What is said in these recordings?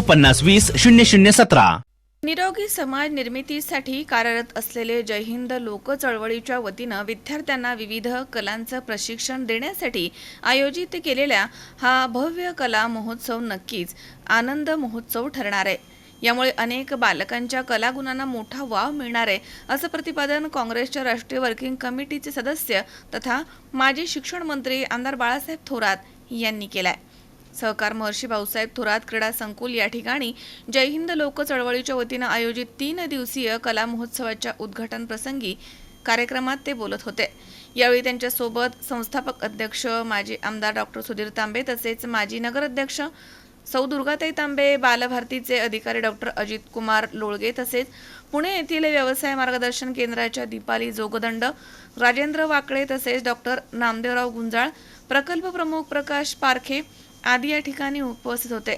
पन्नास वीस शून्य शून्य सतरा. निरोगी समाज निर्मितीसाठी कार्यरत असलेले जय हिंद लोक चळवळीच्या वतीनं विद्यार्थ्यांना विविध कलांचं प्रशिक्षण देण्यासाठी आयोजित केलेल्या हा भव्य कला महोत्सव नक्कीच आनंद महोत्सव ठरणार आहे. यामुळे अनेक बालकांच्या कलागुणांना मोठा वाव मिळणार आहे असं प्रतिपादन काँग्रेसच्या राष्ट्रीय वर्किंग कमिटीचे सदस्य तथा माजी शिक्षण मंत्री आमदार बाळासाहेब थोरात यांनी केलंय. सहकार महर्षी भाऊसाहेब थोरात क्रीडा संकुल या ठिकाणी जय हिंद लोक चळवळीच्या वतीनं आयोजित तीन दिवसीय कला महोत्सवाच्या उद्घाटन प्रसंगी कार्यक्रमात ते बोलत होते. यावेळी त्यांच्यासोबत संस्थापक अध्यक्ष माजी आमदार डॉक्टर सुधीर तांबे तसेच माजी नगराध्यक्ष सौ दुर्गाताई तांबे बालभारतीचे अधिकारी डॉक्टर अजित कुमार लोळगे तसेच पुणे येथील व्यवसाय मार्गदर्शन केंद्राच्या दीपाली जोगदंड राजेंद्र वाकळे तसेच डॉक्टर नामदेवराव गुंजाळ प्रकल्प प्रमुख प्रकाश पारखे आदी या ठिकाणी उपस्थित होते.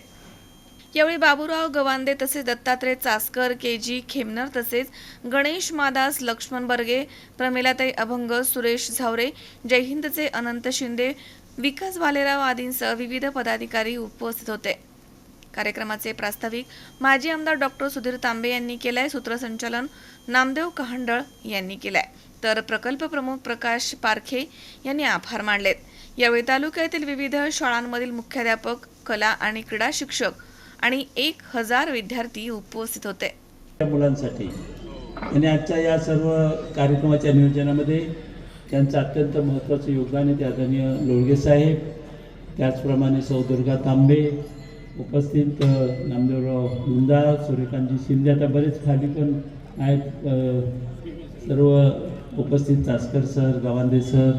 यावेळी बाबूराव गवांदे तसेच दत्तात्रय चासकर के जी खेमनर तसेच गणेश मादास लक्ष्मण बर्गे प्रमिलाताई अभंग सुरेश झावरे जय हिंदचे अनंत शिंदे विकास भालेराव आदींसह विविध पदाधिकारी उपस्थित होते. कार्यक्रमाचे प्रास्ताविक माजी आमदार डॉक्टर सुधीर तांबे यांनी केलंय. सूत्रसंचालन नामदेव कहांडळ यांनी केलंय. तर प्रकल्प प्रमुख प्रकाश पारखे यांनी आभार मानलेत. यावेळी तालुक्यातील विविध शाळांमधील मुख्याध्यापक कला आणि क्रीडा शिक्षक आणि एक हजार विद्यार्थी उपस्थित होते. त्या मुलांसाठी. आणि आजच्या या सर्व कार्यक्रमाच्या नियोजनामध्ये त्यांचं अत्यंत महत्त्वाचं योगदान आहे ते आदरणीय लोळगे साहेब त्याचप्रमाणे सौ दुर्गा तांबे उपस्थित नामदेवराव गुंजाळ सूर्यकांतजी शिंदे आता बरेच खाली पण आहेत सर्व उपस्थित तासकर सर गवांदे सर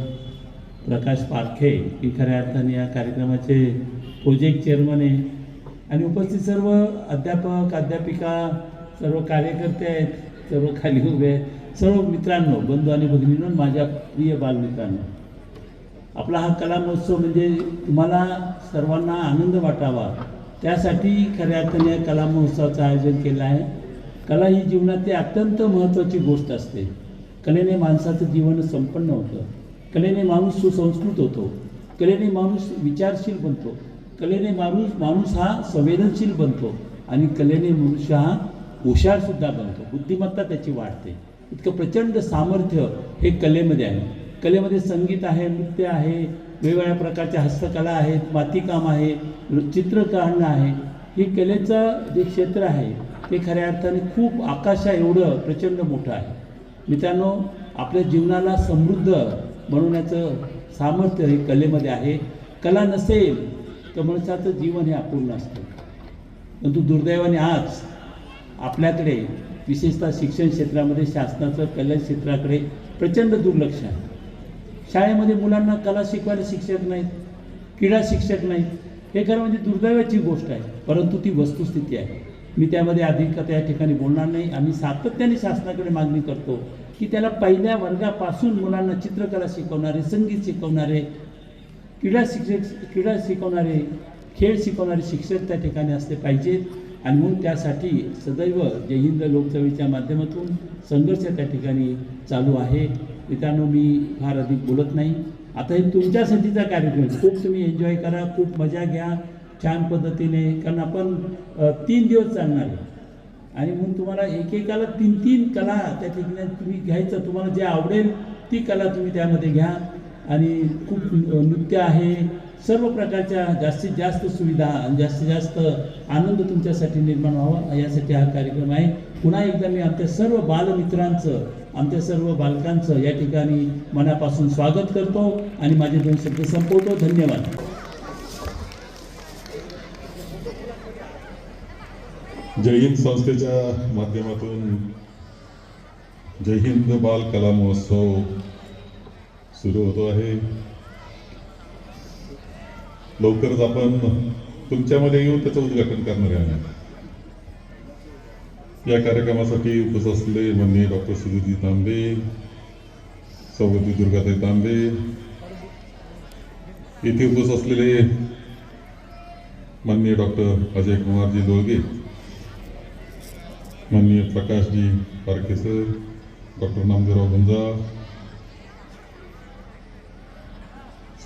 प्रकाश पारखे की खऱ्या अर्थाने या कार्यक्रमाचे प्रोजेक्ट चेअरमन आहे. आणि उपस्थित सर्व अध्यापक अध्यापिका सर्व कार्यकर्ते आहेत सर्व खाली उभे आहेत. सर्व मित्रांनो बंधू आणि भगिनींनो माझ्या प्रिय बालमित्रांनो आपला हा कला महोत्सव म्हणजे तुम्हाला सर्वांना आनंद वाटावा. त्यासाठी खऱ्या अर्थाने या कला महोत्सवाचं आयोजन केलं आहे. कला ही जीवनातली अत्यंत महत्त्वाची गोष्ट असते. कलेने माणसाचं जीवन संपन्न होतं. कलेने माणूस सुसंस्कृत होतो. कलेने माणूस विचारशील बनतो. कलेने माणूस माणूस हा संवेदनशील बनतो. आणि कलेने मनुष्य हा हुशारसुद्धा बनतो. बुद्धिमत्ता त्याची वाढते. इतकं प्रचंड सामर्थ्य हे कलेमध्ये आहे. कलेमध्ये संगीत आहे नृत्य आहे वेगवेगळ्या प्रकारच्या हस्तकला आहेत मातीकाम आहे चित्र काढणं आहे. हे कलेचं जे क्षेत्र आहे ते खऱ्या अर्थाने खूप आकाशा एवढं प्रचंड मोठं आहे. मित्रांनो आपल्या जीवनाला समृद्ध बनवण्याचं सामर्थ्य हे कलेमध्ये आहे. कला नसेल तर माणसाचं जीवन हे अपूर्ण असतं. परंतु दुर्दैवाने आज आपल्याकडे विशेषतः शिक्षण क्षेत्रामध्ये शासनाचं कल्याण क्षेत्राकडे प्रचंड दुर्लक्ष आहे. शाळेमध्ये मुलांना कला शिकवायला शिक्षक नाहीत क्रीडा शिक्षक नाहीत. हे खरं म्हणजे दुर्दैवाची गोष्ट आहे. परंतु ती वस्तुस्थिती आहे. मी त्यामध्ये अधिक त्या ठिकाणी बोलणार नाही. आम्ही सातत्याने शासनाकडे मागणी करतो. की त्याला पहिल्या वर्गापासून मुलांना चित्रकला शिकवणारे संगीत शिकवणारे क्रीडा शिक्षक क्रीडा शिकवणारे खेळ शिकवणारे शिक्षक त्या ठिकाणी असले पाहिजेत. आणि म्हणून त्यासाठी सदैव जय हिंद लोकचळीच्या माध्यमातून संघर्ष त्या ठिकाणी चालू आहे. मित्रांनो मी फार अधिक बोलत नाही. आता हे तुमच्यासाठीचा कार्यक्रम. खूप तुम्ही एन्जॉय करा खूप मजा घ्या. छान पद्धतीने कारण आपण तीन दिवस चालणार आहे. आणि म्हणून तुम्हाला एकेकाला तीन तीन कला त्या ठिकाणी तुम्ही घ्यायचं तुम्हाला जे आवडेल ती कला तुम्ही त्यामध्ये घ्या. आणि खूप नृत्य आहे. सर्व प्रकारच्या जास्तीत जास्त सुविधा आणि जास्तीत जास्त आनंद तुमच्यासाठी निर्माण व्हावा यासाठी हा कार्यक्रम आहे. पुन्हा एकदा मी आमच्या सर्व बालमित्रांचं आमच्या सर्व बालकांचं या ठिकाणी मनापासून स्वागत करतो आणि माझे दोन शब्द संपवतो. धन्यवाद. जय हिंद संस्थेच्या माध्यमातून. जय हिंद बाल कला महोत्सव सुरू होतो आहे. लवकरच आपण तुमच्यामध्ये येऊन त्याचं उद्घाटन करणार आहे या कार्यक्रमासाठी उपस्थित असलेले माननीय डॉक्टर सुधीरजी तांबे सौगती दुर्गाताई तांबे येथे उपस्थित असलेले माननीय डॉक्टर अजय कुमारजी लोळगे माननीय Prakashji Parkhe sir doctor Namdevrao Gunja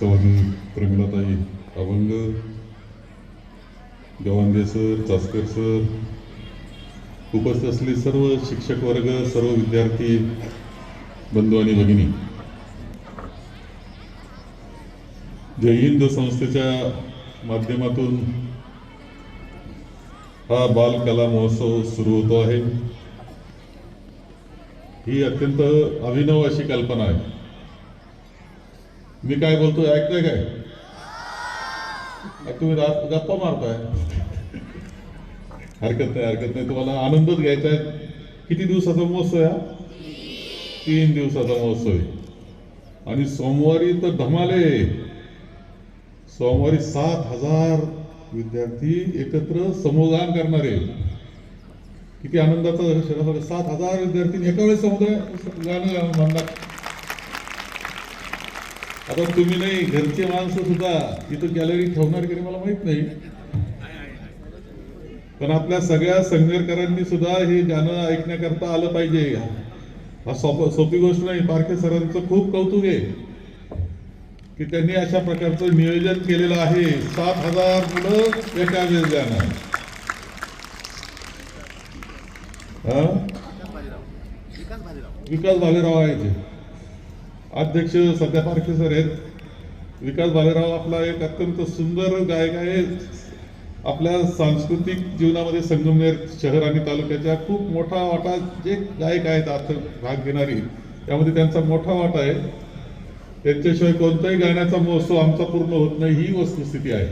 Savarni Pramilatai Abhang Gawande sir Chaskar sir उपस्थित असले सर्व शिक्षक वर्ग सर्व विद्यार्थी बंधू आणि भगिनी जय हिंद संस्थेच्या माध्यमातून हा बालकला महोत्सव सुरू होतो आहे. ही अत्यंत अभिनव अशी कल्पना आहे. मी काय बोलतोय? ऐकतोय काय? तुम्ही गप्पा मारताय. हरकत नाही हरकत नाही. तुम्हाला आनंदच घ्यायचा आहे. किती दिवसाचा महोत्सव आहे हा? तीन दिवसाचा महोत्सव आहे. आणि सोमवारी तर धमाले सोमवारी सात हजार विद्यार्थी एकत्र समुदान करणारे. किती आनंदाचा क्षण सात हजार विद्यार्थी एका वेळेस समुदाय गाणं म्हणणार आता तुम्ही नाही घरचे माणसं सुद्धा इथं गॅलरी ठेवणार की नाही मला माहीत नाही. पण आपल्या सगळ्या संगमेरकरांनी सुद्धा हे गाणं ऐकण्याकरता आलं पाहिजे. हा सोपी गोष्ट नाही पारखे सरांचं खूप कौतुक आहे. की त्यांनी अशा प्रकारचं नियोजन केलेलं आहे. सात हजार मुलं एका वेळेस जाणार हा? विकास भालेराव आहे ते अध्यक्ष सध्या पारखे सर आहेत. विकास भालेराव आपला एक अत्यंत सुंदर गायक आहे आपल्या सांस्कृतिक जीवनामध्ये संगमनेर शहर आणि तालुक्याच्या खूप मोठा वाटा जे गायक आहेत आता भाग घेणारी त्यामध्ये त्यांचा मोठा वाटा आहे. त्यांच्याशिवाय कोणताही गाण्याचा महोत्सव आमचा पूर्ण होत नाही ही वस्तुस्थिती आहे.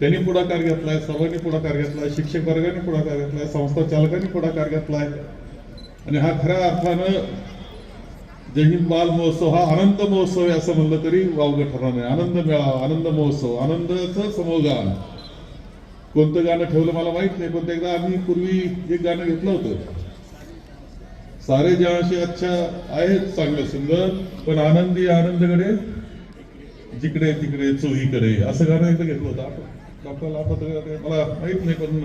त्यांनी पुढाकार घेतलाय सर्वांनी पुढाकार घेतलाय शिक्षक वर्गाने पुढाकार घेतलाय संस्था चालकांनी पुढाकार घेतलाय. आणि हा खऱ्या अर्थानं जय हिंद बाल महोत्सव हा आनंद महोत्सव आहे असं म्हणलं तरी वावगं ठरणार नाही. आनंद मेळावा आनंद महोत्सव आनंदाचं समोगान कोणतं गाणं ठेवलं मला माहीत नाही पण एकदा आम्ही पूर्वी एक गाणं घेतलं होतं. सारे जहाशी अच्छा आहेत चांगलं सुंदर पण आनंदी आनंदकडे जिकडे तिकडे चोहीकडे असं गाणं एकदा घेतलं होतं आपण. डॉक्टरला मला माहीत नाही पण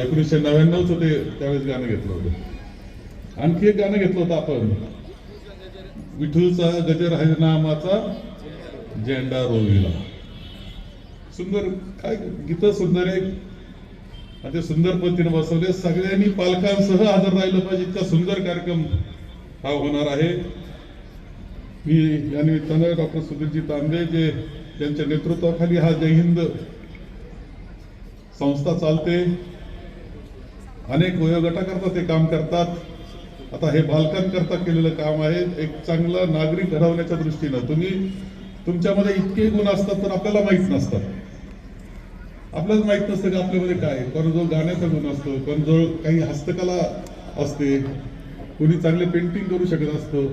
एकोणीसशे नव्याण्णवच ते त्यावेळेस गाणं घेतलं होतं. आणखी एक गाणं घेतलं होतं आपण. विठूचा गजर हरिनामाचा झेंडा रोविला. सुंदर काय गीत सुंदर आहे. आणि ते सुंदर पद्धतीने बसवले. सगळ्यांनी पालकांसह हजर राहिलं पाहिजे. इतका सुंदर कार्यक्रम हा होणार आहे. मी या निमित्तानं डॉक्टर सुधीरजी तांबे जे त्यांच्या नेतृत्वाखाली हा जय हिंद संस्था चालते. अनेक वयोगटाकरता ते काम करतात. आता हे बालकांकरता केलेलं काम आहे. एक चांगला नागरिक घडवण्याच्या दृष्टीनं. तुम्ही तुमच्यामध्ये इतके गुण असतात तर आपल्याला माहीत नसतात. आपल्याला माहीत नसतं की आपल्यामध्ये काय कोणाजवळ गाण्याचा गुण असतो कोणाजवळ काही हस्तकला असते कोणी चांगले पेंटिंग करू शकत असतं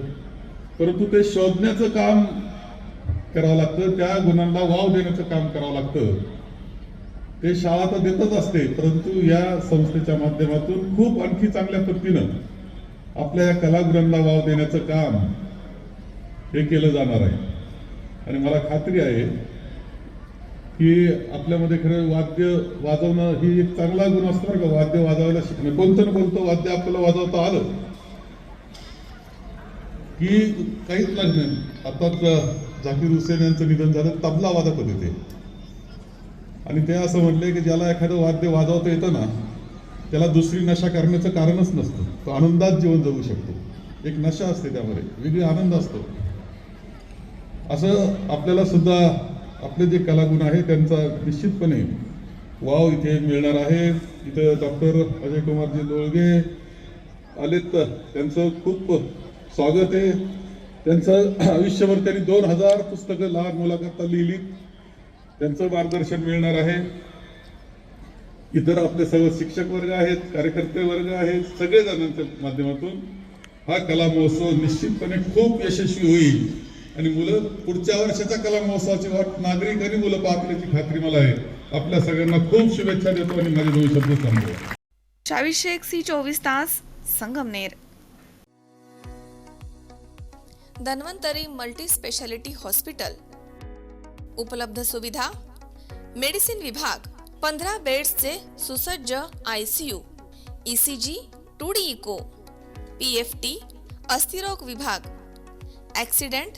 परंतु ते शोधण्याचं काम करावं लागतं त्या गुणांना वाव देण्याचं काम करावं लागतं. ते शाळा तर देतच असते परंतु या संस्थेच्या माध्यमातून खूप आणखी चांगल्या पद्धतीनं आपल्या या कलागुणांना वाव देण्याचं काम हे केलं जाणार आहे. आणि मला खात्री आहे की आपल्यामध्ये खरं वाद्य वाजवणं ही एक चांगला गुण असतो का वाद्य वाजवायला शिकणं. कोणतं ना कोणतं वाद्य आपल्याला वाजवता आलं की काहीच लागलं नाही. आताच झाकीर हुसेन यांचं निधन झालं तबला वादक होते ते. आणि ते असं म्हटले की ज्याला एखादं वाद्य वाजवता येतं ना त्याला दुसरी नशा करण्याचं कारणच नसतं. तो आनंदात जीवन जगू शकतो. एक नशा असते त्यामध्ये वेगळी आनंद असतो. असं आपल्याला सुद्धा आपले जे कलागुण आहे त्यांचा निश्चितपणे वाव इथे मिळणार आहे. इथं डॉक्टर अजय कुमारजी लोळगे आलेत. त्यांचं खूप स्वागत आहे. त्यांचं आयुष्यभर त्यांनी दोन हजार पुस्तकं लहान मुलाकरता लिहिली त्यांचं मार्गदर्शन मिळणार आहे. इतर आपले सर्व शिक्षक वर्ग आहेत कार्यकर्ते वर्ग आहेत सगळेजणांच्या माध्यमातून हा कला महोत्सव निश्चितपणे खूप यशस्वी होईल. आणि मुलं पुढच्या वर्षाच्या कला महोत्सवाची वाट नागरिक आणि मुलं पाहण्याची खात्री मला आहे. आपल्या सगळ्यांना खूप शुभेच्छा देतो आणि माझे दोन शब्द थांबतो चावीसशे एक सी चोवीस तास Sangamner Dhanvantari multi speciality hospital. उपलब्ध सुविधा मेडिसिन विभाग पंधरा बेड्सचे सुसज्ज I C U E C G two D echo P F T अस्थिरोग विभाग. ॲक्सिडेंट